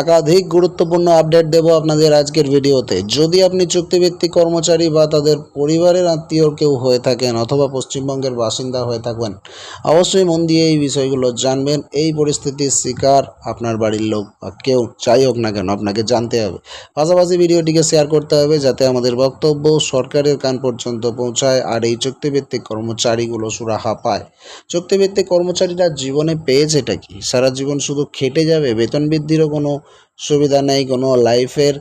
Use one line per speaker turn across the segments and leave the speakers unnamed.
একাধিক গুরুত্বপূর্ণ আপডেট দেব আপনাদের আজকের ভিডিওতে। যদি আপনি চুক্তিভিত্তিক কর্মচারী বা তাদের পরিবারের আত্মীয় কেউ হয়ে থাকেন অথবা পশ্চিমবঙ্গের বাসিন্দা হয়ে থাকবেন, অবশ্যই মন দিয়ে এই বিষয়গুলো জানবেন। এই পরিস্থিতির শিকার আপনার বাড়ির লোক বা কেউ, যাই হোক না কেন আপনাকে জানতে হবে। পাশাপাশি ভিডিওটিকে শেয়ার করতে হবে যাতে আমাদের বক্তব্য সরকারের কান পর্যন্ত পৌঁছায় আর এই চুক্তিভিত্তিক কর্মচারীগুলো সুরাহা পায়। চুক্তিভিত্তিক কর্মচারীরা জীবনে পেয়েছেটা কি? সারা জীবন শুধু খেটে যাবে? বেতন বৃদ্ধিরও কোনো সুবিধা নেই, কোনো লাইফের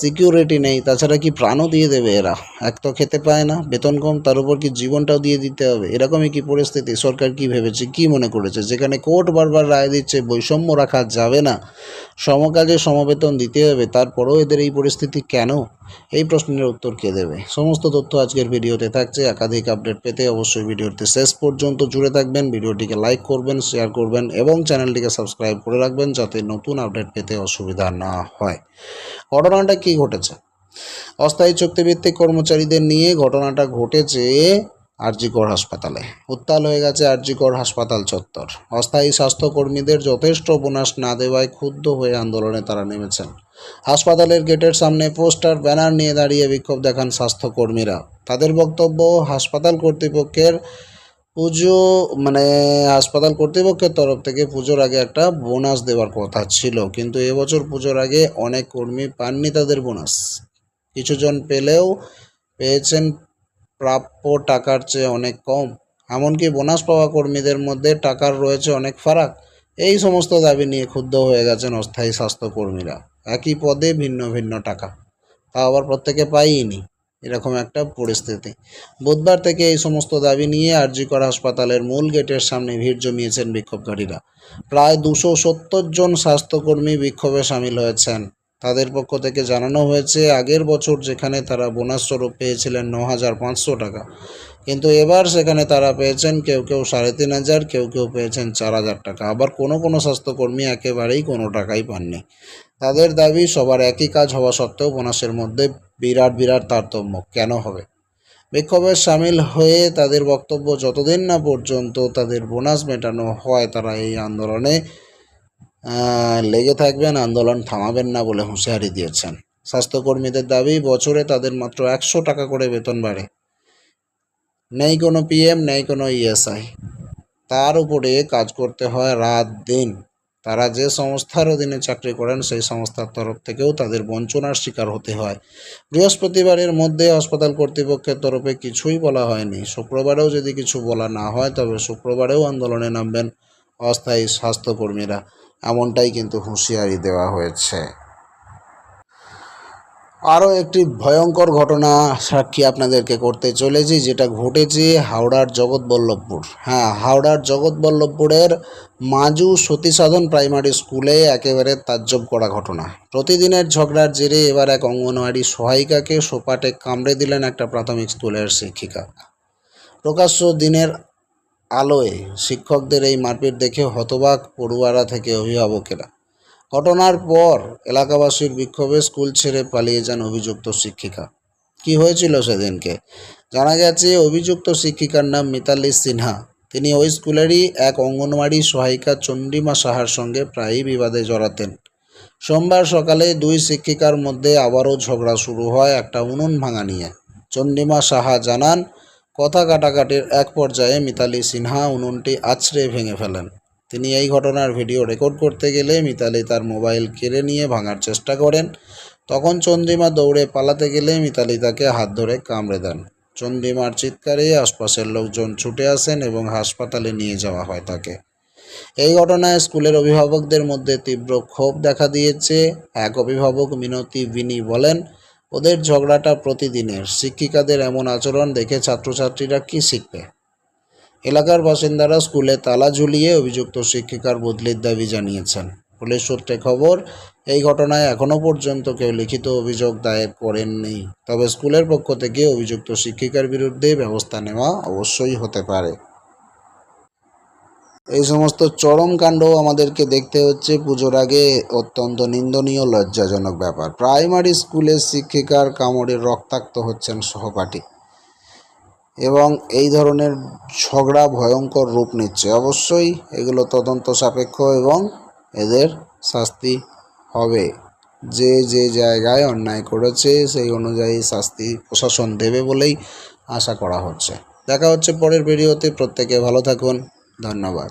সিকিউরিটি নেই। তাছাড়া কি প্রাণও দিয়ে দেবে এরা? এক তো খেতে পায় না, বেতন কম, তার উপর কি জীবনটাও দিয়ে দিতে হবে? এরকমই কি পরিস্থিতি? সরকার কি ভেবেছে, কি মনে করেছে? যেখানে কোর্ট বারবার রায় দিচ্ছে, বৈষম্য রাখা যাবে না। সমকাজে সমবেতন দিতে হবে, তারপরেও এদের এই পরিস্থিতি কেন? এই প্রশ্নের উত্তর কে দেবে? সমস্ত তথ্য আজকের ভিডিওতে থাকছে। একাধিক আপডেট পেতে অবশ্যই ভিডিওতে শেষ পর্যন্ত জুড়ে থাকবেন। ভিডিওটিকে লাইক করবেন, শেয়ার করবেন এবং চ্যানেলটিকে সাবস্ক্রাইব করে রাখবেন যাতে নতুন আপডেট পেতে অসুবিধা না হয়। ঘটনাটা কি ঘটেছে? অস্থায়ী চুক্তিভিত্তিক কর্মচারীদের নিয়ে ঘটনাটা ঘটেছে আরজিকর হাসপাতালে। উত্তাল হয়ে গেছে আরজিকর হাসপাতাল চত্বর। অস্থায়ী স্বাস্থ্যকর্মীদের যথেষ্ট বোনাস না দেওয়ায় ক্ষুব্ধ হয়ে আন্দোলনে তারা নেমেছেন। হাসপাতালের গেটের সামনে পোস্টার, ব্যানার নিয়ে দাঁড়িয়ে বিক্ষোভ দেখান স্বাস্থ্যকর্মীরা। তাদের বক্তব্য, হাসপাতাল কর্তৃপক্ষের পুজো মানে হাসপাতাল কর্তৃপক্ষের তরফ থেকে পুজোর আগে একটা বোনাস দেওয়ার কথা ছিল। কিন্তু এবছর পুজোর আগে অনেক কর্মী পাননি তাদের বোনাস। কিছুজন পেলেও পেয়েছেন প্রাপ্য টাকার চেয়ে অনেক কম। এমনকি বোনাস পাওয়া কর্মীদের মধ্যে টাকার রয়েছে অনেক ফারাক। এই সমস্ত দাবি নিয়ে ক্ষুব্ধ হয়ে গেছেন অস্থায়ী স্বাস্থ্যকর্মীরা। একই পদে ভিন্ন ভিন্ন টাকা। তা আবার প্রত্যেকে পাইনি এরকম একটা পরিস্থিতি। বুধবার থেকে এই সমস্ত দাবি নিয়ে আরজিকর হাসপাতালের মূল গেটের সামনে ভিড় জমিয়েছেন বিক্ষোভকারীরা। প্রায় দুশো সত্তর জন স্বাস্থ্যকর্মী বিক্ষোভে সামিল হয়েছেন। তাদের পক্ষ থেকে জানানো হয়েছে, আগের বছর যেখানে তারা বোনাস স্বরূপ পেয়েছিলেন ন হাজার পাঁচশো টাকা কিন্তু এবার সেখানে তারা পেয়েছেন কেউ কেউ সাড়ে তিন হাজার, কেউ কেউ পেয়েছেন চার হাজার টাকা। আবার কোনো কোনো স্বাস্থ্যকর্মী একেবারেই কোনো টাকাই পাননি। তাদের দাবি, সবার একই কাজ হওয়া সত্ত্বেও বোনাসের মধ্যে বিরাট বিরাট তারতম্য। কেন হবে? বিক্ষোভে সামিল হয়ে তাদের বক্তব্য যতদিন না পর্যন্ত তাদের বোনাস মেটানো হয়, তারা এই আন্দোলনে লেগে থাকবেন, আন্দোলন থামাবেন না বলে হুঁশিয়ারি দিয়েছেন। স্বাস্থ্যকর্মীদের দাবি, বছরে তাদের মাত্র একশো টাকা করে বেতন বাড়ে। নেই কোনো পিএম নেই কোনো ইএসআই তার উপরে কাজ করতে হয় রাত দিন। তারা যে সংস্থার অধীনে চাকরি করেন, সেই সংস্থার তরফ থেকেও তাদের বঞ্চনার শিকার হতে হয়। বৃহস্পতিবারের মধ্যে হাসপাতাল কর্তৃপক্ষের তরফে কিছুই বলা হয়নি। শুক্রবারেও যদি কিছু বলা না হয়, তবে শুক্রবারেও আন্দোলনে নামবেন অস্থায়ী স্বাস্থ্যকর্মীরা। এমনটাই কিন্তু হুঁশিয়ারি দেওয়া হয়েছে। আরও একটি ভয়ঙ্কর ঘটনা সাক্ষী আপনাদেরকে করতে চলেছি, যেটা ঘটেছে হাওড়ার জগৎবল্লভপুর। হ্যাঁ হাওড়ার জগৎবল্লভপুরের মাজু সতীসাধন প্রাইমারি স্কুলে একেবারে তাজ্জব করা ঘটনা। প্রতিদিনের ঝগড়ার জেরে এবার এক অঙ্গনওয়াড়ি সহায়িকাকে সোপাটে কামড়ে দিলেন একটা প্রাথমিক স্কুলের শিক্ষিকা। প্রকাশ্য দিনের আলোয় শিক্ষকদের এই মারপিট দেখে হতবাক পড়ুয়ারা থেকে অভিভাবকেরা। ঘটনার পর এলাকাবাসীর বিক্ষোভে স্কুল ছেড়ে পালিয়ে যান অভিযুক্ত শিক্ষিকা। কি হয়েছিল সেদিনকে? জানা গেছে, অভিযুক্ত শিক্ষিকার নাম মিতালি সিনহা। তিনি ওই স্কুলেরই এক অঙ্গনওয়াড়ি সহায়িকা চন্ডিমা সাহার সঙ্গে প্রায়ই বিবাদে জড়াতেন। সোমবার সকালে দুই শিক্ষিকার মধ্যে আবারও ঝগড়া শুরু হয় একটা উনুন ভাঙা নিয়ে। চন্ডিমা সাহা জানান, কথা কাটাকাটির এক পর্যায়ে মিতালি সিনহা উনুনটি আছড়ে ভেঙে ফেলেন। তিনি এই ঘটনার ভিডিও রেকর্ড করতে গেলে মিতালি তার মোবাইল কেড়ে নিয়ে ভাঙার চেষ্টা করেন। তখন চন্দ্রিমা দৌড়ে পালাতে গেলে মিতালি তাকে হাত ধরে কামড়ে দেন। চন্দ্রিমার চিৎকারে আশপাশের লোকজন ছুটে আসেন এবং হাসপাতালে নিয়ে যাওয়া হয় তাকে। এই ঘটনায় স্কুলের অভিভাবকদের মধ্যে তীব্র ক্ষোভ দেখা দিয়েছে। এক অভিভাবক মিনতি বিনি বলেন, ওদের ঝগড়াটা প্রতিদিনের। শিক্ষিকাদের এমন আচরণ দেখে ছাত্রছাত্রীরা কি শিখবে? এলাকার বাসিন্দারা স্কুলে তালা ঝুলিয়ে অভিযুক্ত শিক্ষিকার বদলির দাবি জানিয়েছেন। পুলিশ সূত্রে খবর, এই ঘটনায় এখনও পর্যন্ত কেউ লিখিত অভিযোগ দায়ের করেননি। তবে স্কুলের পক্ষ থেকে অভিযুক্ত শিক্ষিকার বিরুদ্ধে ব্যবস্থা নেওয়া অবশ্যই হতে পারে। এই সমস্ত চরম কাণ্ড আমাদেরকে দেখতে হচ্ছে। পুজোর আগে অত্যন্ত নিন্দনীয়, লজ্জাজনক ব্যাপার। প্রাইমারি স্কুলের শিক্ষিকার কামড়ে রক্তাক্ত হচ্ছেন সহপাঠী। এবং এই ধরনের ঝগড়া ভয়ঙ্কর রূপ নিচ্ছে। অবশ্যই এগুলো তদন্ত সাপেক্ষ এবং এদের শাস্তি হবে। যে যে জায়গায় অন্যায় করেছে, সেই অনুযায়ী শাস্তি প্রশাসন দেবে বলেই আশা করা হচ্ছে। দেখা হচ্ছে পরের ভিডিওতে। প্রত্যেকে ভালো থাকুন। ধন্যবাদ।